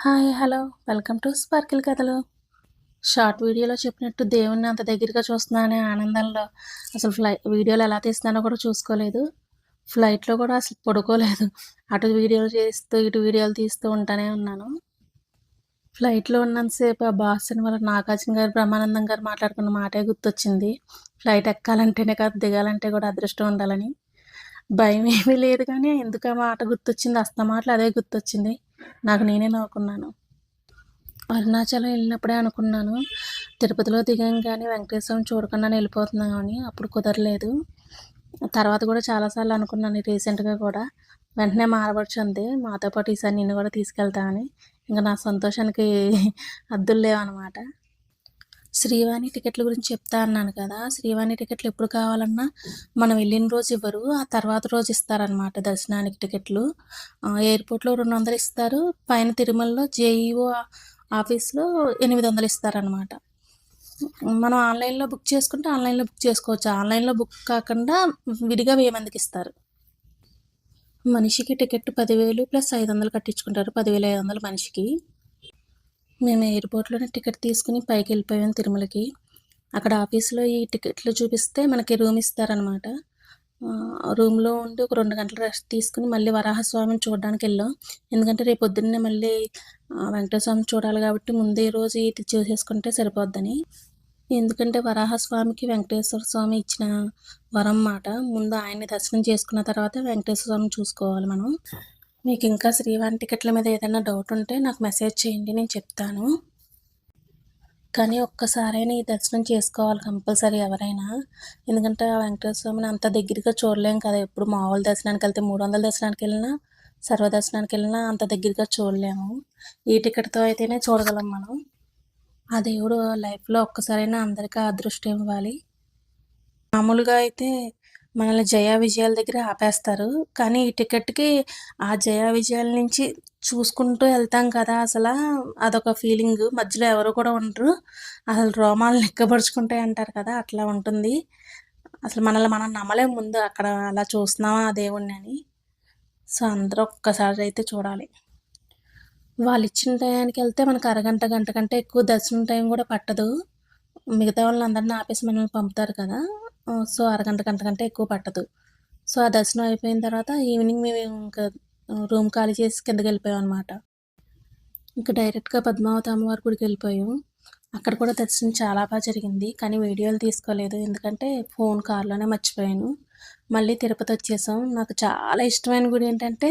Hi hello. Welcome to sparkle కథలు. Short వీడియోలో చెప్పినట్టు దేవుణ్ణి అంత దగ్గరగా చూస్తున్నానే ఆనందంలో. అసలు ఫ్లై వీడియోలు ఎలా తీస్తున్నానో కూడా చూసుకోలేదు. ఫ్లైట్లో కూడా అసలు పడుకోలేదు. అటు వీడియోలు చేస్తూ ఇటు వీడియోలు తీస్తూ ఉంటానే ఉన్నాను. ఫ్లైట్లో ఉన్నంతసేపు ఆ బాస్ సినిమాలో నాగార్జున గారు బ్రహ్మానందం గారు మాట్లాడుకున్న మాటే గుర్తొచ్చింది. ఫ్లైట్ ఎక్కాలంటేనే కాదు దిగాలంటే కూడా అదృష్టం ఉండాలని. భయం ఏమీ లేదు కానీ ఎందుకు ఆ మాట గుర్తొచ్చింది? అస్తమాటలు అదే గుర్తొచ్చింది. నాకు నేనే నవ్వుకున్నాను. అరుణాచలం వెళ్ళినప్పుడే అనుకున్నాను తిరుపతిలో దిగాం కానీ వెంకటేశ్వరం చూడకుండా వెళ్ళిపోతున్నాం అని అప్పుడు కుదరలేదు. తర్వాత కూడా చాలాసార్లు అనుకున్నాను రీసెంట్గా కూడా. వెంటనే మారవచ్చు మాతో పాటు ఈసారి నిన్ను కూడా తీసుకెళ్తామని ఇంకా నా సంతోషానికి అద్దులు లేవన్నమాట. శ్రీవాణి టికెట్ల గురించి చెప్తా అన్నాను కదా శ్రీవాణి టికెట్లు ఎప్పుడు కావాలన్నా మనం వెళ్ళిన రోజు ఇవ్వరు ఆ తర్వాత రోజు ఇస్తారనమాట దర్శనానికి టికెట్లు. ఎయిర్పోర్ట్లో రెండు వందలు ఇస్తారు పైన తిరుమలలో జేఈఓ ఆఫీస్లో ఎనిమిది వందలు ఇస్తారనమాట మనం ఆన్లైన్లో బుక్ చేసుకుంటే ఆన్లైన్లో బుక్ చేసుకోవచ్చు ఆన్లైన్లో బుక్ కాకుండా విడిగా వెయ్యి మందికి ఇస్తారు. మనిషికి టికెట్ పదివేలు ప్లస్ ఐదు వందలు కట్టించుకుంటారు పదివేల ఐదు వందలు మనిషికి. మేము ఎయిర్పోర్ట్లోనే టికెట్ తీసుకుని పైకి వెళ్ళిపోయాం తిరుమలకి. అక్కడ ఆఫీస్లో ఈ టికెట్లు చూపిస్తే మనకి రూమ్ ఇస్తారనమాట రూమ్లో ఉండి ఒక రెండు గంటలు రెస్ట్ తీసుకుని మళ్ళీ వరాహస్వామిని చూడడానికి వెళ్ళాం. ఎందుకంటే రేపు పొద్దున్నే మళ్ళీ వెంకటేశ్వరం చూడాలి కాబట్టి ముందే రోజు ఇది చూసేసుకుంటే సరిపోద్దని. ఎందుకంటే వరాహస్వామికి వెంకటేశ్వర స్వామి ఇచ్చిన వరం మాట ముందు ఆయన్ని దర్శనం చేసుకున్న తర్వాత వెంకటేశ్వర స్వామిని చూసుకోవాలి మనం. మీకు ఇంకా శ్రీవాణి టికెట్ల మీద ఏదైనా డౌట్ ఉంటే నాకు మెసేజ్ చేయండి నేను చెప్తాను. కానీ ఒక్కసారైనా ఈ దర్శనం చేసుకోవాలి కంపల్సరీ ఎవరైనా. ఎందుకంటే వెంకటేశ్వర స్వామిని అంత దగ్గరగా చూడలేం కదా. ఎప్పుడు మామూలు దర్శనానికి వెళ్తే మూడు వందల దర్శనానికి వెళ్ళినా సర్వ దర్శనానికి వెళ్ళినా అంత దగ్గరగా చూడలేము. ఈ టికెట్తో అయితేనే చూడగలం మనం. ఆ దేవుడు లైఫ్లో ఒక్కసారైనా అందరికీ అదృష్టం ఇవ్వాలి. మామూలుగా అయితే మనల్ని జయ విజయాల దగ్గర ఆపేస్తారు. కానీ ఈ టికెట్కి ఆ జయ విజయాల నుంచి చూసుకుంటూ వెళ్తాం కదా అసలు. అదొక ఫీలింగ్. మధ్యలో ఎవరు కూడా ఉండరు. అసలు రోమాలు లెక్కపరుచుకుంటాయి అంటారు కదా అట్లా ఉంటుంది. అసలు మనల్ని మనం నమ్మలేము ముందు అక్కడ అలా చూస్తున్నామా ఆ దేవుణ్ణి అని. సో అందరూ ఒక్కసారి అయితే చూడాలి. వాళ్ళు ఇచ్చిన టయానికి వెళ్తే మనకు అరగంట గంట కంటే ఎక్కువ దర్శనం టైం కూడా పట్టదు. మిగతా వాళ్ళని అందరిని ఆపేసి మనల్ని పంపుతారు కదా. సో అరగంట గంట కంటే ఎక్కువ పట్టదు. సో ఆ దర్శనం అయిపోయిన తర్వాత ఈవినింగ్ మేము ఇంకా రూమ్ ఖాళీ చేసి కిందకి వెళ్ళిపోయాం అనమాట ఇంకా డైరెక్ట్గా పద్మావతి అమ్మవారి గుడికి వెళ్ళిపోయాం అక్కడ కూడా దర్శనం చాలా బాగా జరిగింది. కానీ వీడియోలు తీసుకోలేదు. ఎందుకంటే ఫోన్ కార్లోనే మర్చిపోయాను. మళ్ళీ తిరుపతి వచ్చేసాం. నాకు చాలా ఇష్టమైన గుడి ఏంటంటే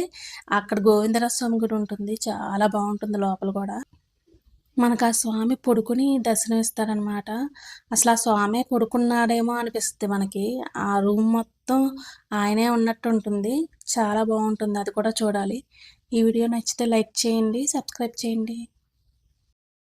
అక్కడ గోవిందరాజ స్వామి గుడి ఉంటుంది. చాలా బాగుంటుంది లోపల కూడా. మనకు ఆ స్వామి పడుకుని దర్శనమిస్తారనమాట. అసలు ఆ స్వామి కొడుకున్నాడేమో అనిపిస్తుంది మనకి. ఆ రూమ్ మొత్తం ఆయనే ఉన్నట్టు ఉంటుంది చాలా బాగుంటుంది అది కూడా చూడాలి. ఈ వీడియో నచ్చితే లైక్ చేయండి సబ్స్క్రైబ్ చేయండి.